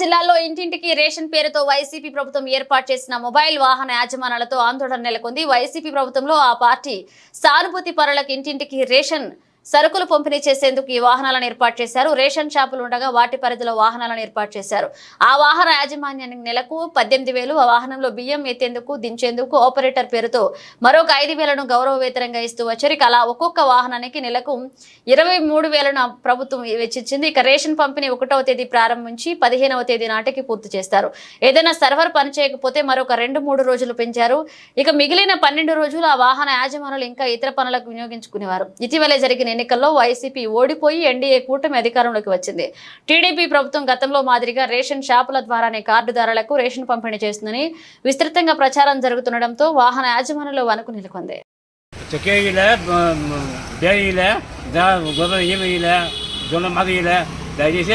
జిల్లాలో ఇంటింటికి రేషన్ పేరుతో వైసీపీ ప్రభుత్వం ఏర్పాటు చేసిన మొబైల్ వాహన యాజమానాలతో ఆందోళన నెలకొంది. వైసీపీ ప్రభుత్వంలో ఆ పార్టీ సానుభూతి పరులకు ఇంటింటికి రేషన్ సరుకులు పంపిణీ చేసేందుకు ఈ వాహనాలను ఏర్పాటు చేశారు. రేషన్ షాపులు ఉండగా వాటి పరిధిలో వాహనాలను ఏర్పాటు చేశారు. ఆ వాహన యాజమాన్యానికి నెలకు పద్దెనిమిది వేలు ఆ వాహనంలో బియ్యం ఎత్తేందుకు దించేందుకు ఆపరేటర్ పేరుతో మరొక ఐదు వేలను గౌరవ వేతనంగా ఇస్తూ వచ్చారు. ఇక అలా ఒక్కొక్క వాహనానికి నెలకు ఇరవై మూడు వేలను ప్రభుత్వం వెచ్చించింది. ఇక రేషన్ పంపిణీ ఒకటవ తేదీ ప్రారంభించి పదిహేనవ తేదీ నాటికి పూర్తి చేస్తారు. ఏదైనా సర్వర్ పనిచేయకపోతే మరొక రెండు మూడు రోజులు పెంచారు. ఇక మిగిలిన పన్నెండు రోజులు ఆ వాహన యాజమానులు ఇంకా ఇతర పనులకు వినియోగించుకునేవారు. ఇటీవలే జరిగిన ఎన్నికల్లో వైసీపీ ఓడిపోయి ఎన్డీఏ కూటమి అధికారంలోకి వచ్చింది. టీడీపీ ప్రభుత్వం గతంలో మాదిరిగా రేషన్ షాపుల ద్వారానే కార్డుదారులకు రేషన్ పంపిణీ చేస్తుందని విస్తృతంగా ప్రచారం జరుగుతుండటంతో వాహన యాజమానులు వణుకు నెలకొంది. దయచేసి